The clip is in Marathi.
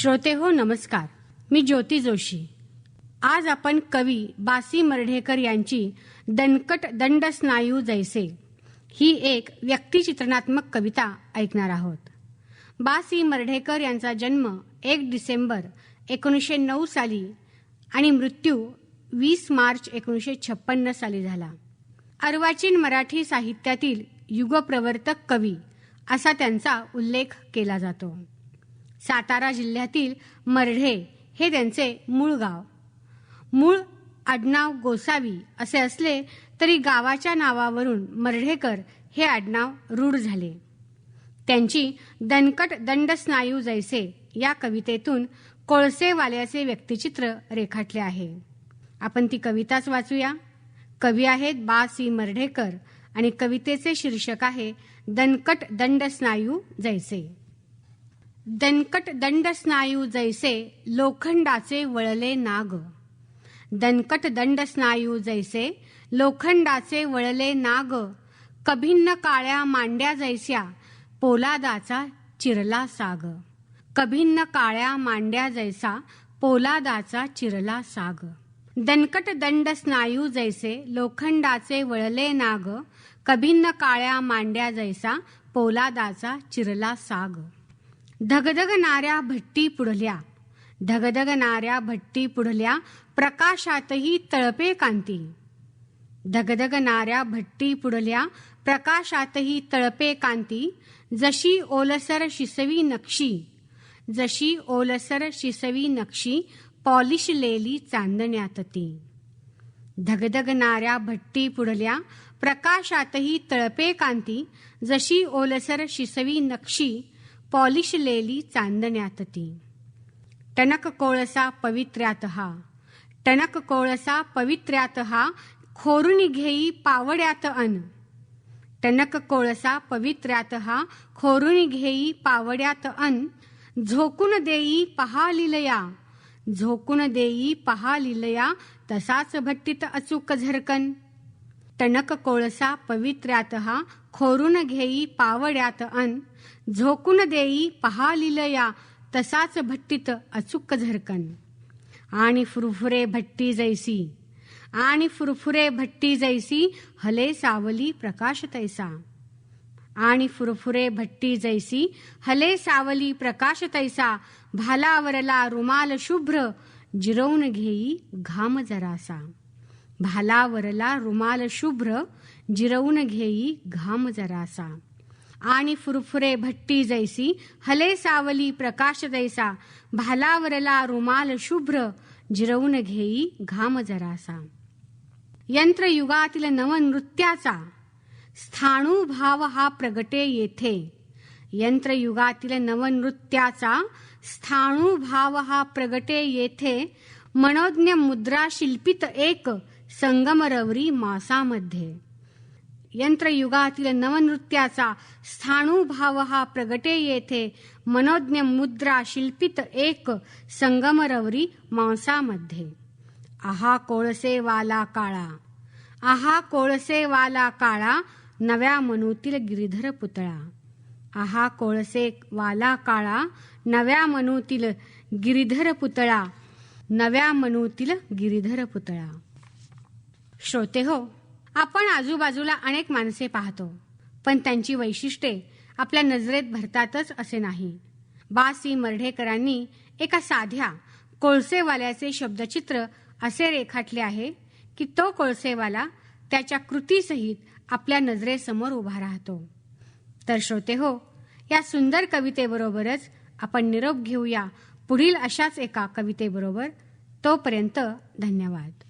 श्रोते हो नमस्कार. मी ज्योती जोशी. आज आपण कवी बासी मर्ढेकर यांची दणकट दंड स्नायू जैसे ही एक व्यक्तिचित्रणात्मक कविता ऐकणार आहोत. बासी मर्ढेकर यांचा जन्म एक डिसेंबर एकोणीसशे नऊ साली आणि मृत्यू वीस मार्च एकोणीसशे छप्पन्न साली झाला. अर्वाचीन मराठी साहित्यातील युगप्रवर्तक कवी असा त्यांचा उल्लेख केला जातो. सातारा जिल्ह्यातील मर्ढे हे त्यांचे मूळ गाव. मूळ आडनाव गोसावी असे असले तरी गावाच्या नावावरून मर्ढेकर हे आडनाव रूढ झाले. त्यांची दणकट दंड स्नायू जैसे या कवितेतून कोळसेवाल्याचे व्यक्तिचित्र रेखाटले आहे. आपण ती कविताच वाचूया. कवी आहेत बा सी मर्ढेकर आणि कवितेचे शीर्षक आहे दणकट दंड स्नायू जैसे. दणकट दंड स्नायू जैसे लोखंडाचे वळले नाग. दणकट दंड स्नायू जैसे लोखंडाचे वळले नाग. कभिन्न काळ्या मांड्या जैस्या पोलादाचा चिरला साग. कभिन्न काळ्या मांड्या जैसा पोलादाचा चिरला साग. दणकट दंड स्नायू जैसे लोखंडाचे वळले नाग. कभिन्न काळ्या मांड्या जैसा पोलादाचा चिरला साग. धगधगणाऱ्या भट्टी पुढल्या. धगधगणाऱ्या भट्टी पुढल्या प्रकाशातही तळपे कांती. धगधगणाऱ्या भट्टी पुढल्या प्रकाशातही तळपे कांती. जशी ओलसर शिसवी नक्षी जशी ओलसर शिसवी नक्षी पॉलिशलेली चांदण्यात ती. धगधगणाऱ्या भट्टी पुढल्या प्रकाशातही तळपे कांती. जशी ओलसर शिसवी नक्षी पॉलिशलेली चांदण्यात ती टणक कोळसा पवित्र्यात हा टणक कोळसा पवित्र्यात हा खोरून घेई पावड्यात अन. टणक कोळसा पवित्र्यात हा खोरून घेई पावड्यात अन. झोकून देई पहा लिलया झोकून देई पहा लिलया तसाच भट्टीत अचूक झरकन. टणक कोळसा पवित्र्यात हा खोरून घेई पावड्यात अन झोकून देई पहा लिलया तसाच भट्टीत अचूक झरकन. आणि फुरफुरे भट्टी जैसी आणि फुरफुरे भट्टी जैसी हले सावली प्रकाश तैसा. आणि फुरफुरे भट्टी जैसी हले सावली प्रकाश तैसा भालावरला रुमाल शुभ्र जिरवून घेई घाम जरासा. भालावरला रुमाल शुभ्र जिरवून घेई घाम जरासा. आणि फुरफुरे भट्टी जैसी हले सावली प्रकाश दैसा भालावरला रुमाल शुभ्र जिरवून घेई घाम जरासा. यंत्रयुगातील नवनृत्याचा स्थाणुभाव हा प्रगटे येथे. यंत्रयुगातील नवनृत्याचा स्थाणुभाव हा प्रगटे येथे. मनोज्ञ मुद्रा शिल्पित एक संगमरवरी मासामध्ये. यंत्रयुगातील नवनृत्याचा स्थाणुभाव हा प्रगटे येथे मनोज्ञ मुद्रा शिल्पित एक संगमरवरी मांसामध्ये. आहा कोळसे वाला काळा. आहा कोळसे वाला काळा नव्या मनूतील गिरिधर पुतळा. आहा कोळसे वाला काळा नव्या मनूतील गिरिधर पुतळा. नव्या मनूतील गिरिधर पुतळा. श्रोते हो आपण आजूबाजूला अनेक माणसे पाहतो पण त्यांची वैशिष्ट्ये आपल्या नजरेत भरतातच असे नाही. बा सी मर्ढेकरांनी एका साध्या कोळसेवाल्याचे शब्दचित्र असे रेखाटले आहे की तो कोळसेवाला त्याच्या कृतीसहित आपल्या नजरेसमोर उभा राहतो. तर श्रोते हो या सुंदर कवितेबरोबरच आपण निरोप घेऊया पुढील अशाच एका कवितेबरोबर. तोपर्यंत धन्यवाद.